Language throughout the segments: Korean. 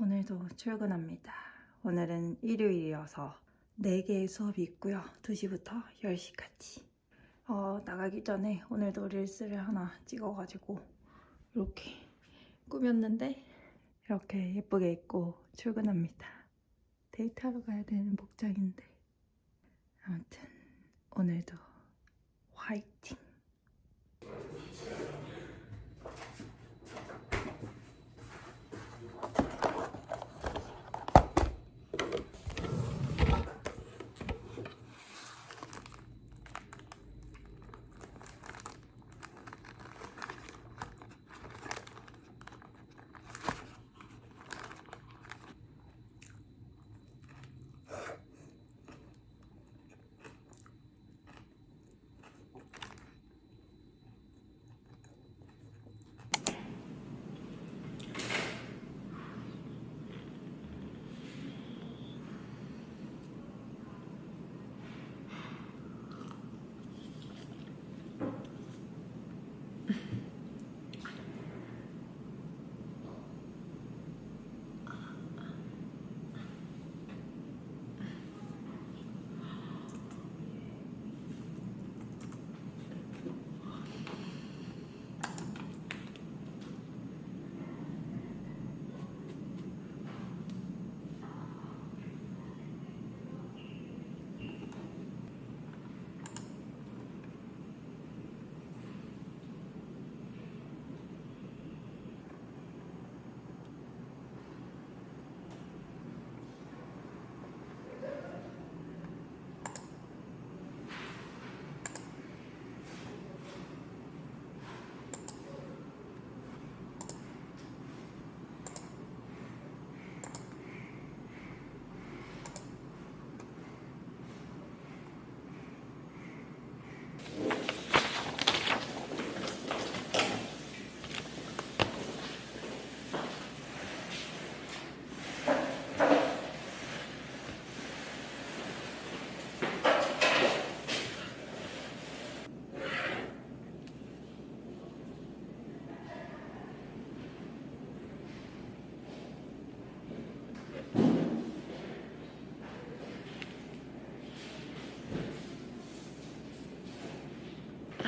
오늘도 출근합니다. 오늘은 일요일이어서 4개의 수업이 있고요. 2시부터 10시까지. 어, 나가기 전에 오늘도 릴스를 하나 찍어가지고 이렇게 꾸몄는데 이렇게 예쁘게 입고 출근합니다. 데이트하러 가야 되는 복장인데 아무튼 오늘도 화이팅!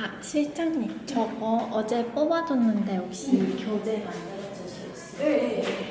아, 실장님, 저거 어제 뽑아뒀는데 혹시 교재 만들어 주실 수 있어요? 아,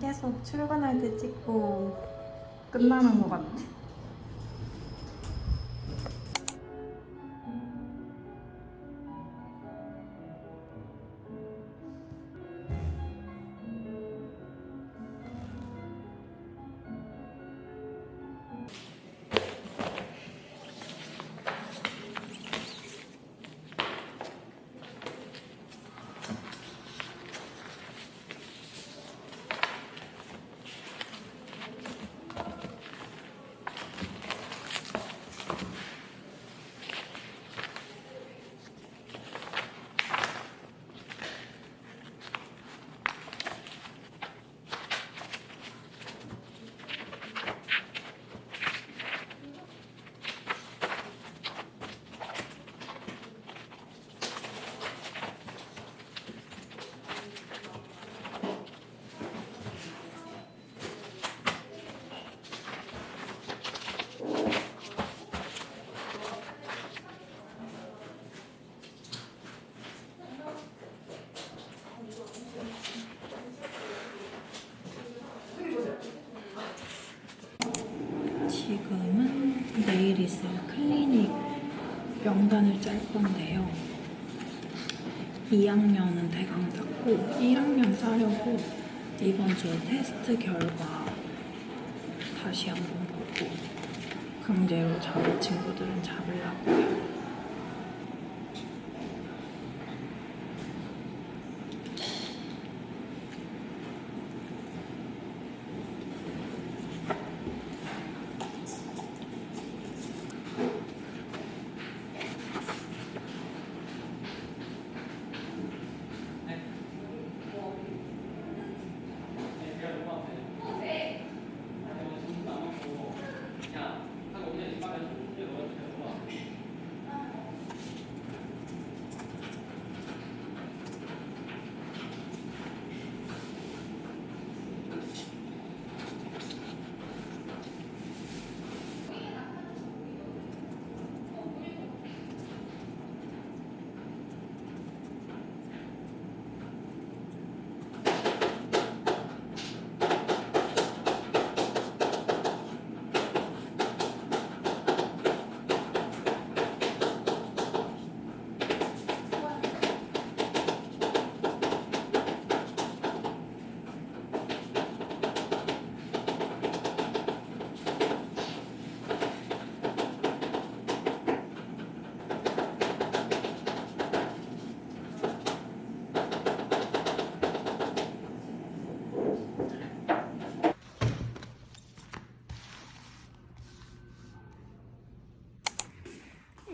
계속 출근할 때 찍고 끝나는 것 같아. 명단을 짤 건데요. 2학년은 대강 짰고 1학년 짜려고 이번 주 테스트 결과 다시 한번 보고 강제로 잡을 친구들은 잡으려고요.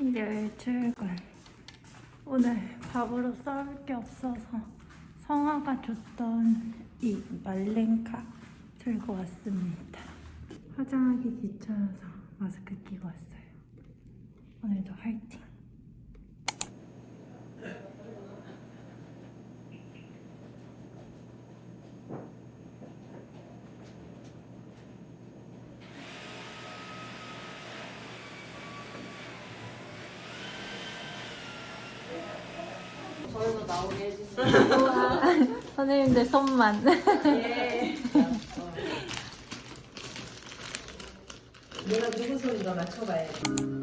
일요일 출근. 오늘 밥으로 썰을 게 없어서 성화가 줬던 이 말랭카 들고 왔습니다. 화장하기 귀찮아서 마스크 끼고 왔어요. 오늘도 화이팅! 선생님들 손만. 내가 누구 소리가 맞춰봐야지.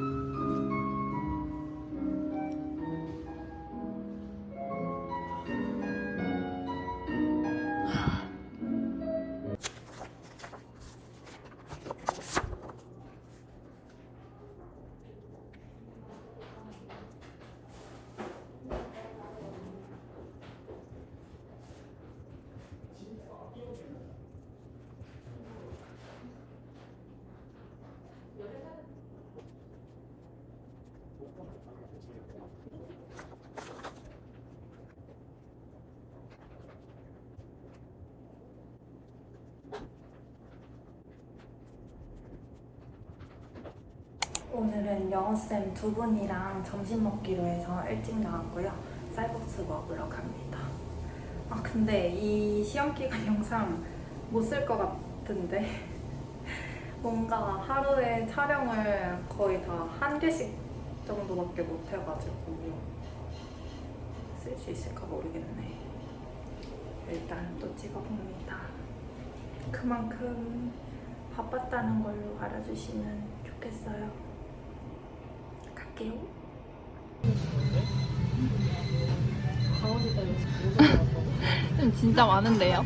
오늘은 영어쌤 두 분이랑 점심 먹기로 해서 일찍 나왔고요. 쌀국수 먹으러 갑니다. 아, 근데 이 시험 기간 영상 못 쓸 것 같은데. 뭔가 하루에 촬영을 거의 다 한 개씩 정도밖에 못 해가지고 쓸 수 있을까 모르겠네. 일단 또 찍어봅니다. 그만큼 바빴다는 걸로 알아주시면 좋겠어요. 갈게요. 진짜 많은데요?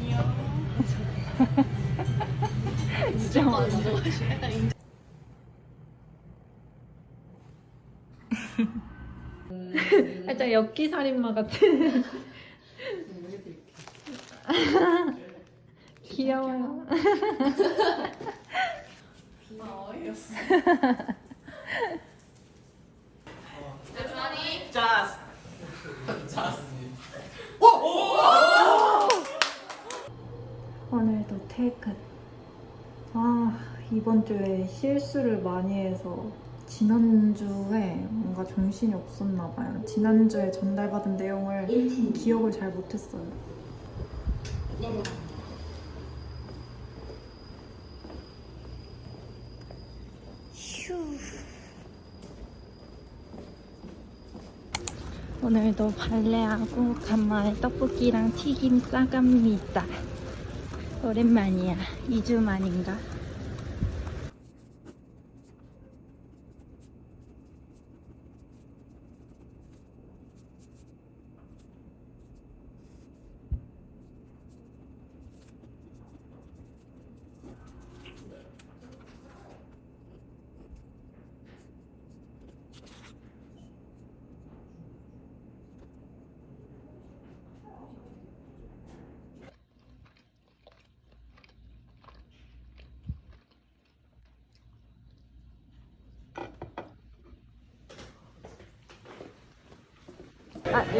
진짜 많은데. 살짝 엽기 살인마 같은. 귀여워요. 오늘도 퇴근. 아, 이번 주에 실수를 많이 해서 지난주에 뭔가 정신이 없었나 봐요. 지난주에 전달받은 내용을 기억을 잘 못했어요. 오늘도 발레하고 간만에 떡볶이랑 튀김 싸갑니다. 오랜만이야. 2주 만인가?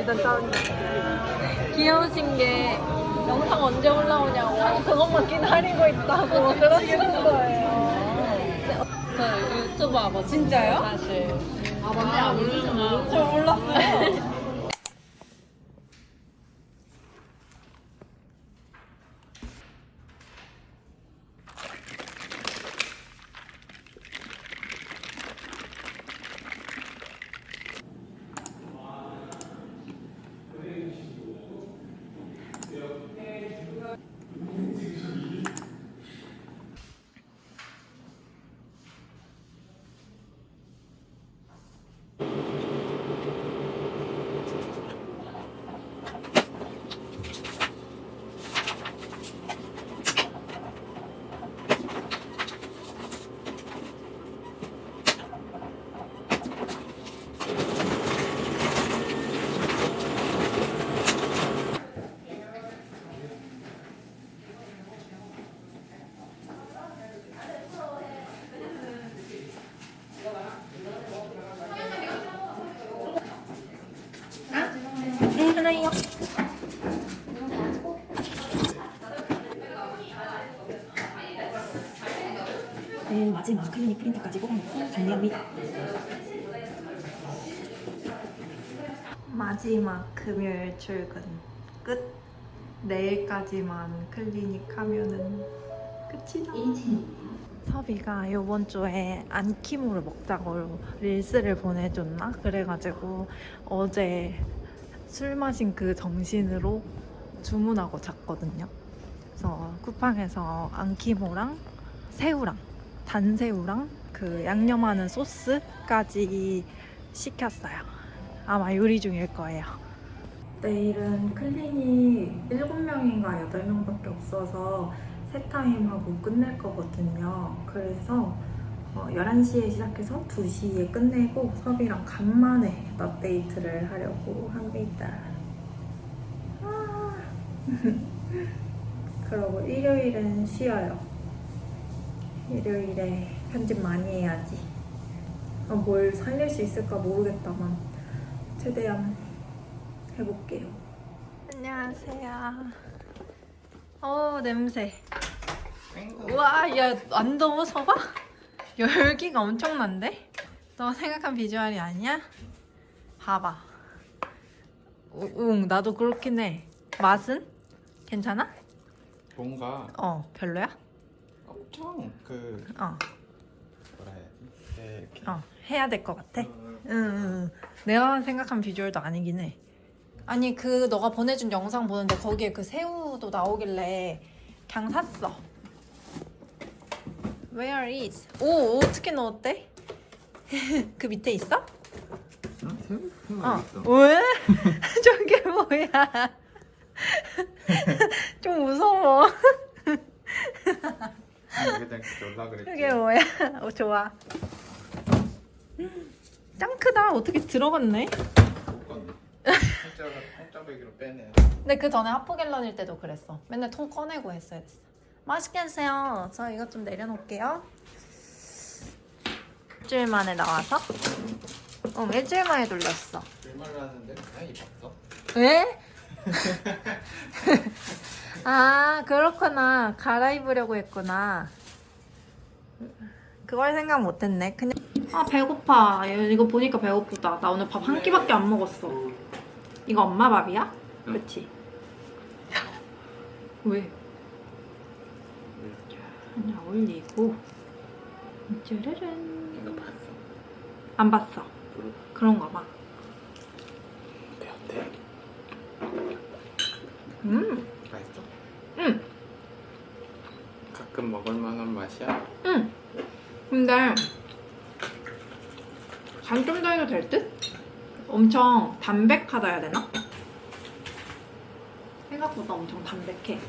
아 일단 다운 귀여우신 게 영상 언제 올라오냐고. 그것만 기다리고 있다고. 그러시는 거예요. 저 유튜브 하고 진짜요? 사실. 아 맞네. 모르는 저 몰랐어요 네 하나요 내일 마지막 클리닉 프린트까지 뽑아놓고 정리합니다. 마지막 금요일 출근 끝. 내일까지만 클리닉 하면은 끝이다. 섭이가 이번 주에 안키모를 먹자고 릴스를 보내줬나? 그래가지고 어제 술 마신 그 정신으로 주문하고 잤거든요. 그래서 쿠팡에서 안키모랑 새우랑 단새우랑 그 양념하는 소스까지 시켰어요. 아마 요리 중일 거예요. 내일은 클리닉 7명인가 8명밖에 없어서 세 타임하고 끝낼 거거든요. 그래서 어, 11시에 시작해서 2시에 끝내고 섭이랑 간만에 업데이트를 하려고 합니다. 아. 그러고 일요일은 쉬어요. 일요일에 편집 많이 해야지. 아, 뭘 살릴 수 있을까 모르겠다만 최대한 해볼게요. 안녕하세요. 어 냄새. 우와 야안 더워 서봐? 열기가 엄청난데? 너 생각한 비주얼이 아니야? 봐봐. 우- 응 나도 그렇긴 해. 맛은? 괜찮아? 뭔가 어 별로야? 엄청 그 어. 뭐라 해야지? 네, 이렇게 어 해야 될 것 같아. 어, 응, 응, 응. 내가 생각한 비주얼도 아니긴 해. 아니 그 너가 보내준 영상 보는데 거기에 그 새우도 나오길래 그냥 샀어. Where is? 오 어떻게 넣었대? 그 밑에 있어? 어? 새우? 새우 어. 있어. 왜? 저게 뭐야? 좀 무서워. 그랬지. 저게 뭐야? 어, 좋아. 짱 크다. 어떻게 들어갔네? 살짝배기로 빼내. 근데 그 전에 하프갤런일 때도 그랬어. 맨날 통 꺼내고 했어야 됐어. 맛있게 드세요. 저 이것 좀 내려놓을게요. 일주일 만에 나와서? 응, 일주일 만에 돌렸어. 불말을 하는데 그냥 입었어? 왜? 아, 그렇구나. 갈아입으려고 했구나. 그걸 생각 못했네. 그냥. 아, 배고파. 이거 보니까 배고프다. 나 오늘 밥 한 끼밖에 안 먹었어. 이거 엄마 밥이야? 응. 그치? 왜? 하나 올리고. 짜라란. 이거 봤어. 안 봤어. 그럼 그런가 봐. 배웠대. 음, 맛있어? 응. 가끔 먹을 만한 맛이야? 응. 근데 간 좀 더 해도 될 듯? 엄청 담백하다 해야 되나? 생각보다 엄청 담백해.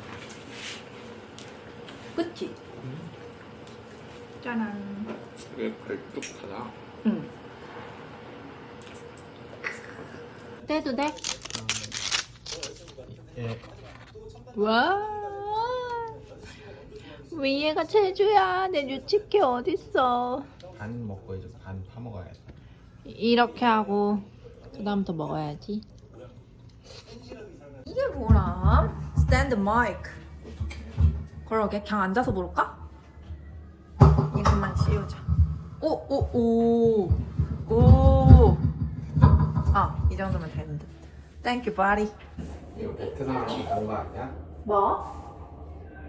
그치? 짜란. 이게 걸쭉하다. 응. 떼도 돼? 예. 와 위에가 제주야 내 유치키 어딨어 반 먹고 이제 반 파먹어야겠다. 이렇게 하고 그 다음부터 먹어야지 이게 뭐라? 스탠드 마이크. 그러게 그냥 앉아서 부를까? 이것만 씌우자. 오오 오 오. 아, 이 정도면 되는 듯. 땡큐 바리. 이거 베트남으로 가는 거 아니야? 뭐?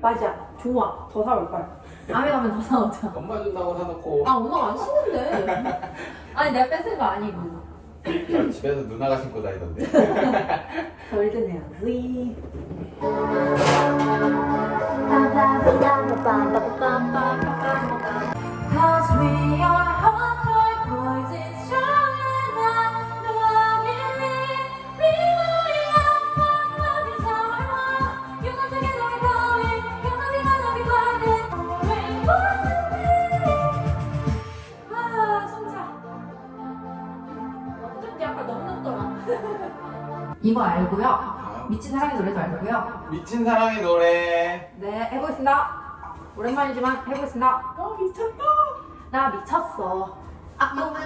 맞아. 좋아. 더 사올 걸. 다음에 가면 더 사오자. 엄마 준다고 사놓고 아, 엄마가 안 신는데. 아니, 내가 뺏은 거 아니고. 야, 집에서 누나가 신고 다니던데 덜든 해야지. Cause we are hot 이거 알고요 미친 사랑의 노래도 알고요 미친 사랑의 노래 네, 해보겠습니다. 오랜만이지만 해보겠습니다. 어, 미쳤다. 나 미쳤어. 아, 너무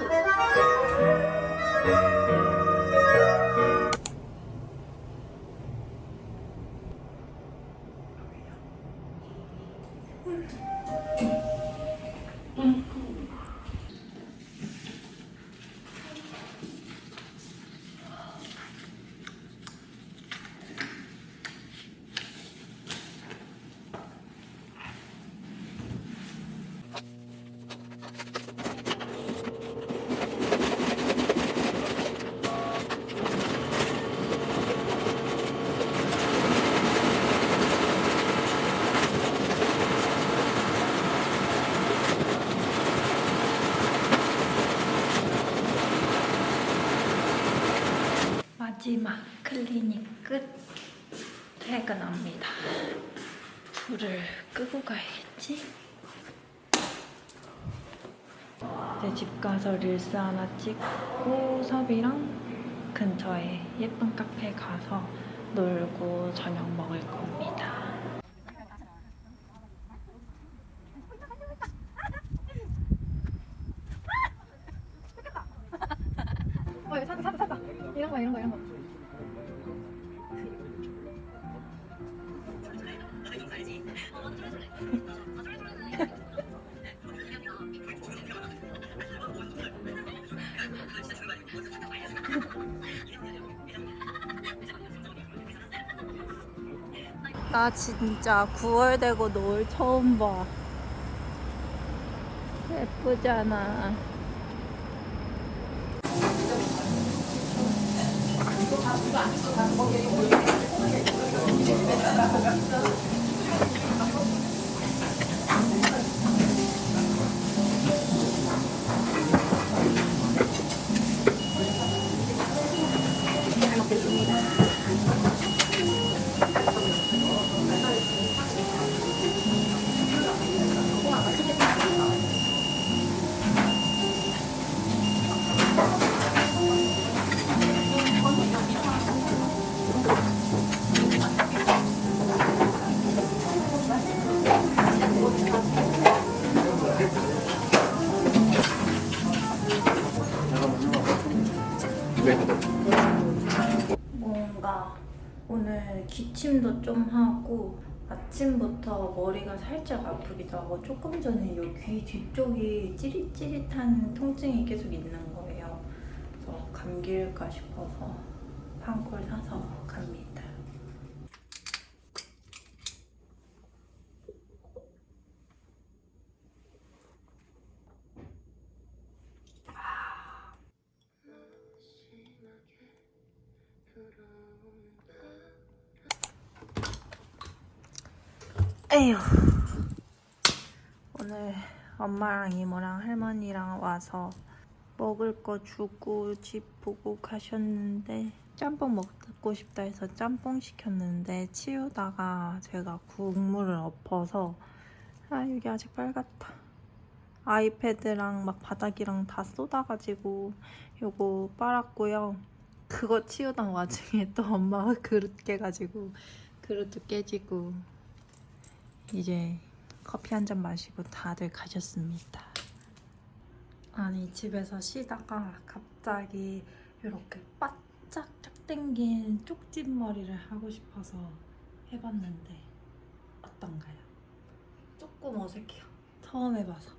마지막 클리닉 끝 퇴근합니다. 불을 끄고 가야겠지? 이제 집 가서 릴스 하나 찍고 섭이랑 근처에 예쁜 카페 가서 놀고 저녁 먹을 겁니다. 진짜 9월 되고 노을 처음 봐. 예쁘잖아. 기침도 좀 하고 아침부터 머리가 살짝 아프기도 하고 조금 전에 이 귀 뒤쪽이 찌릿찌릿한 통증이 계속 있는 거예요. 그래서 감기일까 싶어서 판콜 사서 갑니다. 에휴. 오늘 엄마랑 이모랑 할머니랑 와서 먹을 거 주고 집 보고 가셨는데 짬뽕 먹고 싶다 해서 짬뽕 시켰는데 치우다가 제가 국물을 엎어서 아 여기 아직 빨갛다 아이패드랑 막 바닥이랑 다 쏟아가지고 요거 빨았고요 그거 치우던 와중에 또 엄마가 그릇 깨가지고 그릇도 깨지고 이제 커피 한 잔 마시고 다들 가셨습니다. 아니 집에서 쉬다가 갑자기 이렇게 바짝 쑥 땡긴 쪽집 머리를 하고 싶어서 해봤는데 어떤가요? 조금 어색해요. 처음 해봐서.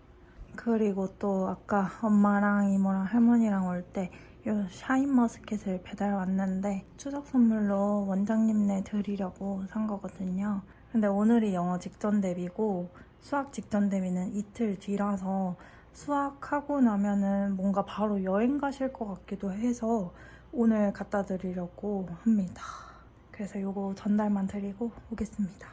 그리고 또 아까 엄마랑 이모랑 할머니랑 올 때 이 샤인머스켓을 배달 왔는데 추석 선물로 원장님네 드리려고 산 거거든요. 근데 오늘이 영어 직전 대비고 수학 직전 대비는 이틀 뒤라서 수학하고 나면은 뭔가 바로 여행 가실 것 같기도 해서 오늘 갖다 드리려고 합니다. 그래서 요거 전달만 드리고 오겠습니다.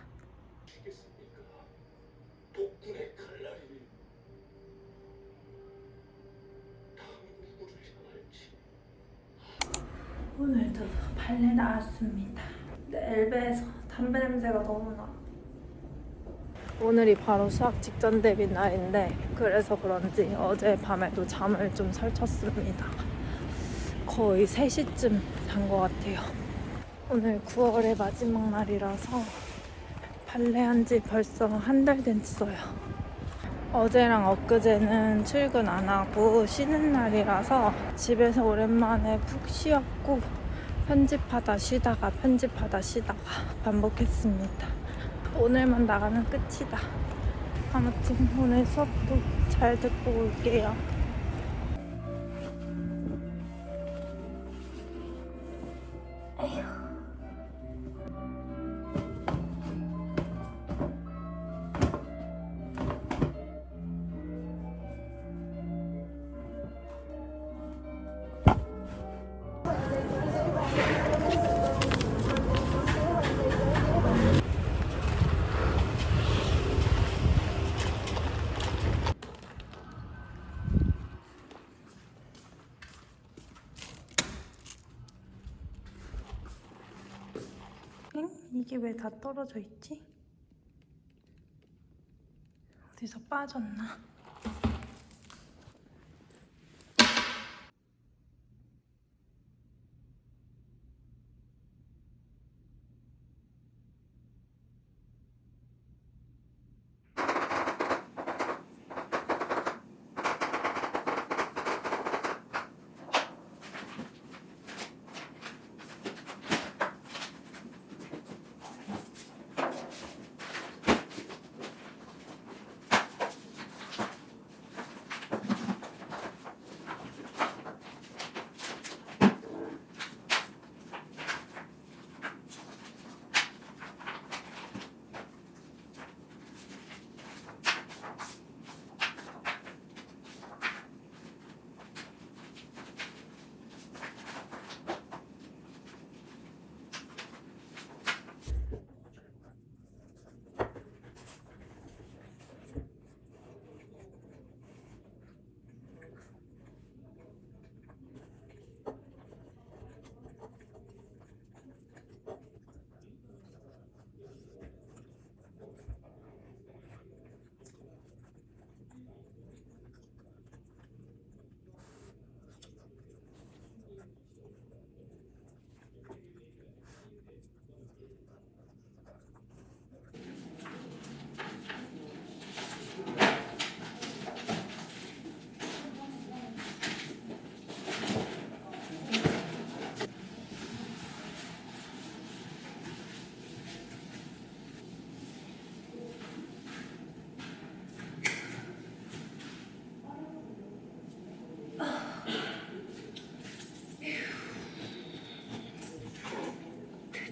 오늘도 발레 나왔습니다. 근데 엘베에서 담배 냄새가 너무 나. 오늘이 바로 수학 직전 대비 날인데 그래서 그런지 어제 밤에도 잠을 좀 설쳤습니다. 거의 3시쯤 잔 것 같아요. 오늘 9월의 마지막 날이라서 발레한 지 벌써 한 달 됐어요. 어제랑 엊그제는 출근 안 하고 쉬는 날이라서 집에서 오랜만에 푹 쉬었고 편집하다 쉬다가 편집하다 쉬다가 반복했습니다. 오늘만 나가면 끝이다. 아무튼 오늘 수업도 잘 듣고 올게요. 엥? 이게 왜 다 떨어져 있지? 어디서 빠졌나?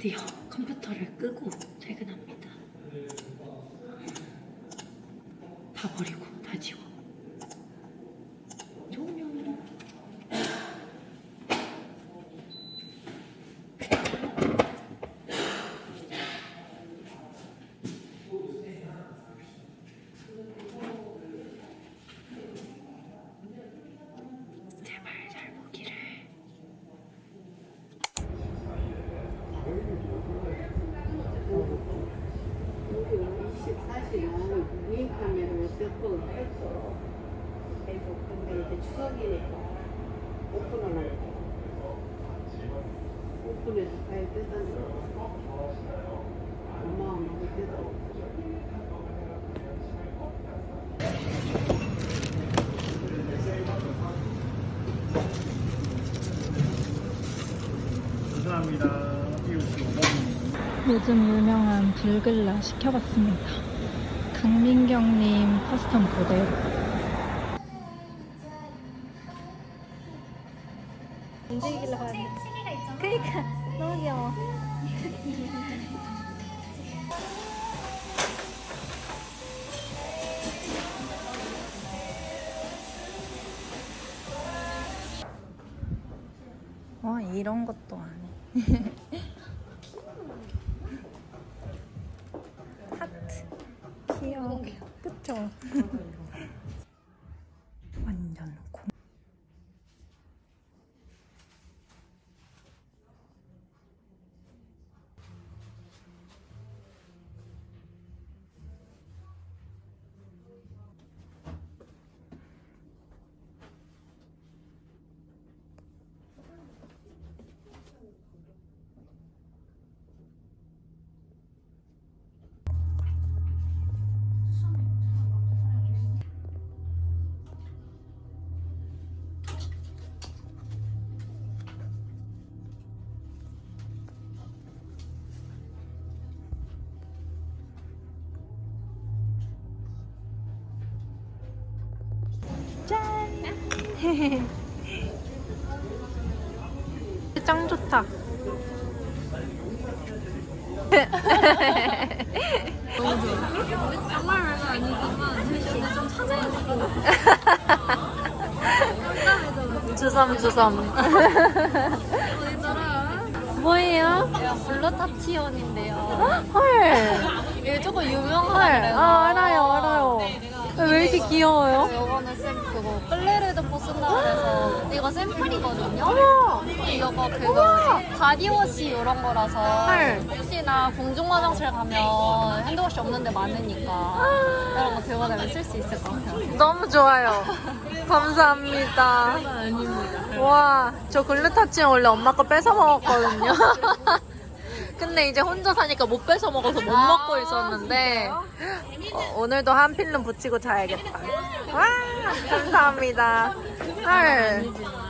드디어 컴퓨터를 끄고 퇴근합니다. 다 버리고 다 지워. 감사합니다. 요즘 유명한 불글라 시켜봤습니다. 강민경님 커스텀 보대요. 짱 좋다. 주섬 주섬. 뭐예요? 블루타치온인데요. 헐. 이게 조금 헐. 유명하래요. 아 알아요 알아요. 왜 이렇게 귀여워요? 이거는 샘 그거 플레르드 포스나 그래서 이거 샘플이거든요. 어머. 이거 그거 뭐지? 바디워시 이런 거라서 헐. 혹시나 공중 화장실 가면 핸드워시 없는데 많으니까 이런 거 들고 다니면 쓸 수 있을 것 같아요. 너무 좋아요. 감사합니다. 와, 저 글루타치온 원래 엄마 거 뺏어 먹었거든요. 근데 이제 혼자 사니까 못 뺏어 먹어서 못 아, 먹고 있었는데 어, 오늘도 한 필름 붙이고 자야겠다. 와, 감사합니다. 헐.